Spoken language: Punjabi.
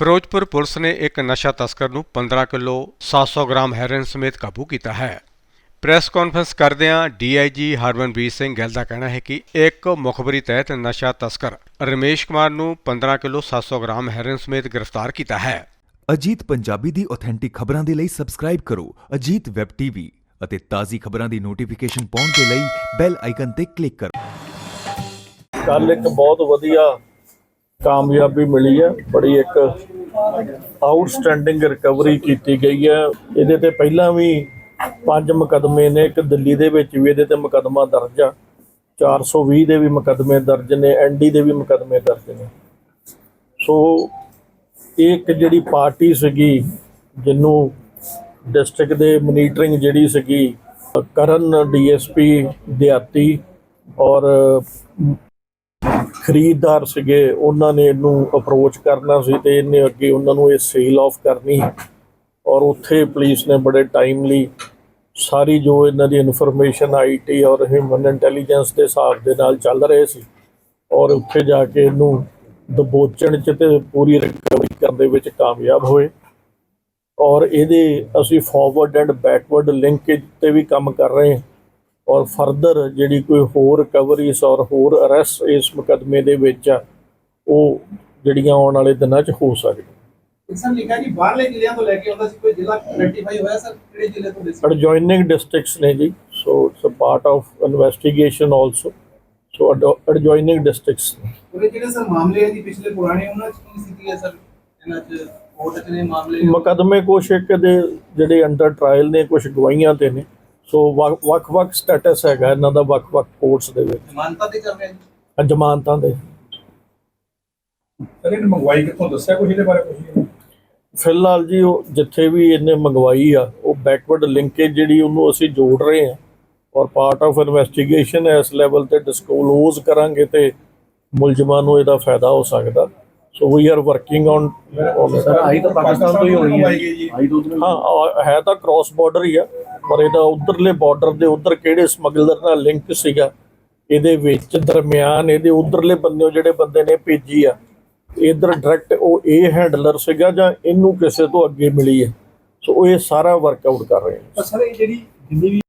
ਫਿਰੋਜ਼ਪੁਰ ਪੁਲਿਸ ਨੇ ਇੱਕ ਨਸ਼ਾ ਤਸਕਰ ਨੂੰ 15 ਕਿਲੋ 700 ਗ੍ਰਾਮ ਹੈਰੋਇਨ ਸਮੇਤ ਕਾਬੂ ਕੀਤਾ ਹੈ। ਪ੍ਰੈਸ ਕਾਨਫਰੰਸ ਕਰਦਿਆਂ ਡੀਆਈਜੀ ਹਰਮਨਵੀਰ ਸਿੰਘ ਗਿੱਲ ਦਾ ਕਹਿਣਾ ਹੈ ਕਿ ਇੱਕ ਮੁਖਬਰੀ ਤਹਿਤ ਨਸ਼ਾ ਤਸਕਰ ਰਮੇਸ਼ ਕੁਮਾਰ ਨੂੰ 15 ਕਿਲੋ 700 ਗ੍ਰਾਮ ਹੈਰੋਇਨ ਸਮੇਤ ਗ੍ਰਿਫਤਾਰ ਕੀਤਾ ਹੈ। ਅਜੀਤ ਪੰਜਾਬੀ ਦੀ ਆਥੈਂਟਿਕ ਖਬਰਾਂ ਦੇ ਲਈ ਸਬਸਕ੍ਰਾਈਬ ਕਰੋ ਅਜੀਤ ਵੈਬ ਟੀਵੀ ਅਤੇ ਤਾਜ਼ੀ ਖਬਰਾਂ ਦੀ ਨੋਟੀਫਿਕੇਸ਼ਨ ਪਾਉਣ ਦੇ ਲਈ ਬੈਲ ਆਈਕਨ ਤੇ ਕਲਿੱਕ ਕਰੋ। ਕੱਲ ਇੱਕ ਬਹੁਤ ਵਧੀਆ ਕਾਮਯਾਬੀ ਮਿਲੀ ਹੈ। ਬੜੀ ਇੱਕ ਆਊਟਸਟੈਂਡਿੰਗ ਰਿਕਵਰੀ ਕੀਤੀ ਗਈ ਹੈ। ਇਹਦੇ ਤੇ ਪਹਿਲਾਂ ਵੀ ਪੰਜ ਮੁਕਦਮੇ ਨੇ। ਇੱਕ ਦਿੱਲੀ ਦੇ ਵਿੱਚ ਵੀ ਇਹਦੇ ਤੇ ਮੁਕਦਮਾ ਦਰਜ ਆ। 420 ਦੇ ਵੀ ਮੁਕਦਮੇ ਦਰਜ ਨੇ। ਐਨਡੀ ਦੇ ਵੀ ਮੁਕਦਮੇ ਦਰਜ ਨੇ। ਸੋ ਇਹ ਇੱਕ ਜਿਹੜੀ ਪਾਰਟੀ ਸੀਗੀ, ਜਿਹਨੂੰ ਡਿਸਟ੍ਰਿਕਟ ਦੇ ਮੋਨੀਟਰਿੰਗ ਜਿਹੜੀ ਸੀਗੀ, ਕਰਨ ਡੀਐਸਪੀ ਦਿਹਾਤੀ ਔਰ ਖਰੀਦਦਾਰ ਸੀਗੇ, ਉਹਨਾਂ ਨੇ ਇਹਨੂੰ ਅਪਰੋਚ ਕਰਨਾ ਸੀ ਤੇ ਇਹਨੇ ਅੱਗੇ ਉਹਨਾਂ ਨੂੰ ਇਹ ਸੇਲ ਆਫ ਕਰਨੀ ਔਰ ਉੱਥੇ ਪੁਲਿਸ ਨੇ ਬੜੇ ਟਾਈਮਲੀ ਸਾਰੀ ਜੋ ਇਹਨਾਂ ਦੀ ਇਨਫੋਰਮੇਸ਼ਨ ਆਈਟੀ ਔਰ ਹਿਊਮਨ ਇੰਟੈਲੀਜੈਂਸ ਦੇ ਹਿਸਾਬ ਦੇ ਨਾਲ ਚੱਲ ਰਹੇ ਸੀ। ਔਰ ਉੱਥੇ ਜਾ ਕੇ ਇਹਨੂੰ ਦਬੋਚਣ ਚ ਤੇ ਪੂਰੀ ਰਿਕਵਰੀ ਕਰਨ ਦੇ ਵਿੱਚ ਕਾਮਯਾਬ ਹੋਏ। ਔਰ ਇਹਦੇ ਅਸੀਂ ਫਾਰਵਰਡ ਐਂਡ ਬੈਕਵਰਡ ਲਿੰਕੇਜ ਤੇ ਵੀ ਕੰਮ ਕਰ ਰਹੇ ਹਾਂ। ਔਰ ਫਰਦਰ ਜਿਹੜੀ ਕੋਈ ਹੋਰ ਰਿਕਵਰੀਜ਼ ਔਰ ਹੋਰ ਅਰੈਸਟ ਇਸ ਮੁਕਦਮੇ ਦੇ ਵਿੱਚ ਆ ਉਹ ਜਿਹੜੀਆਂ ਆਉਣ ਵਾਲੇ ਦਿਨਾਂ 'ਚ ਹੋ ਸਕਦੀਆਂ। ਸਰ ਲਿਖਿਆ ਜੀ ਬਾਹਰਲੇ ਜ਼ਿਲ੍ਹਿਆਂ ਤੋਂ ਲੈ ਕੇ ਆਉਂਦਾ ਸੀ ਕੋਈ ਜ਼ਿਲ੍ਹਾ ਆਇਡੈਂਟੀਫਾਈ ਹੋਇਆ ਸਰ? ਕਿਹੜੇ ਜ਼ਿਲ੍ਹੇ ਤੋਂ ਦੇ ਸੀ adjoining districts ਨੇ ਜੀ so it's uh part of investigation also so adjoining districts ਨੇ। ਉਹਦੇ ਜਿਹੜੇ ਸਰ ਮਾਮਲੇ ਹੈ ਜੀ ਪਿਛਲੇ ਪੁਰਾਣੇ ਉਹਨਾਂ 'ਚ ਕੀ ਸਥਿਤੀ ਹੈ ਸਰ? ਇਹਨਾਂ 'ਚ ਕੋਰਟ 'ਚ ਨੇ ਮਾਮਲੇ? ਮੁਕਦਮੇ ਕੁਛ ਇੱਕ ਦੇ ਜਿਹੜੇ ਅੰਡਰ ਟ੍ਰਾਇਲ ਨੇ ਕੁਝ ਗਵਾਹੀਆਂ ਤੇ ਨੇ। ਸੋ ਵੱਖ- ਵੱਖ-ਵੱਖ ਸਟੇਟਸ ਹੈਗਾ ਇਹਨਾਂ ਦਾ ਵੱਖ-ਵੱਖ ਕੋਰਟਸ ਦੇ ਵਿੱਚ। ਜ਼ਮਾਨਤਾਂ ਤੇ ਚੱਲ ਰਿਹਾ ਜ਼ਮਾਨਤਾਂ ਦੇ ਸਰ ਇਹਨੇ ਮੰਗਵਾਈ ਕਿੱਥੋਂ? ਦੱਸਿਆ ਕੁਝ ਇਹਦੇ ਬਾਰੇ ਕੁਝ ਫਿਲਹਾਲ ਜੀ ਉਹ ਜਿੱਥੇ ਵੀ ਇਹਨੇ ਮੰਗਵਾਈ ਆ ਉਹ ਬੈਕਵਰਡ ਲਿੰਕੇਜ ਜਿਹੜੀ ਉਹਨੂੰ ਅਸੀਂ ਜੋੜ ਰਹੇ ਹਾਂ ਔਰ ਪਾਰਟ ਆਫ ਇਨਵੈਸਟੀਗੇਸ਼ਨ ਇਸ ਲੈਵਲ ਤੇ ਡਿਸਕਲੋਜ਼ ਕਰਾਂਗੇ ਤੇ ਮੁਲਜ਼ਮਾਂ ਨੂੰ ਇਹਦਾ ਫਾਇਦਾ ਹੋ ਸਕਦਾ। So we are working on sir I ਤਾਂ ਪਾਕਿਸਤਾਨ ਤੋਂ ਹੀ ਹੋਣੀ ਹੈ। ਜੀ। ਹਾਂ ਆ- ਹੈ ਤਾਂ ਕ੍ਰਾਸ ਬਾਰਡਰ ਹੀ ਆ। ਪਰ ਇਹਦਾ ਉਧਰਲੇ ਬਾਰਡਰ ਦੇ ਉਧਰ ਕਿਹੜੇ ਸਮਗਲਰ ਨਾਲ ਲਿੰਕ ਸੀਗਾ? ਇਹਦੇ ਵਿੱਚ ਦਰਮਿਆਨ ਇਹਦੇ ਉਧਰਲੇ ਬੰਦੇ ਜਿਹੜੇ ਬੰਦੇ ਨੇ ਭੇਜੀ ਆ, ਇਧਰ ਡਾਇਰੈਕਟ ਉਹ ਇਹ ਹੈਂਡਲਰ ਸੀਗਾ ਜਾਂ ਇਹਨੂੰ ਕਿਸੇ ਤੋਂ ਅੱਗੇ ਮਿਲੀ ਹੈ ਸੋ ਇਹ ਸਾਰਾ ਵਰਕਆਊਟ ਕਰ ਰਹੇ ਹਾਂ ਸਰ, ਇਹ ਜਿਹੜੀ ਜਿੰਨੀ ਵੀ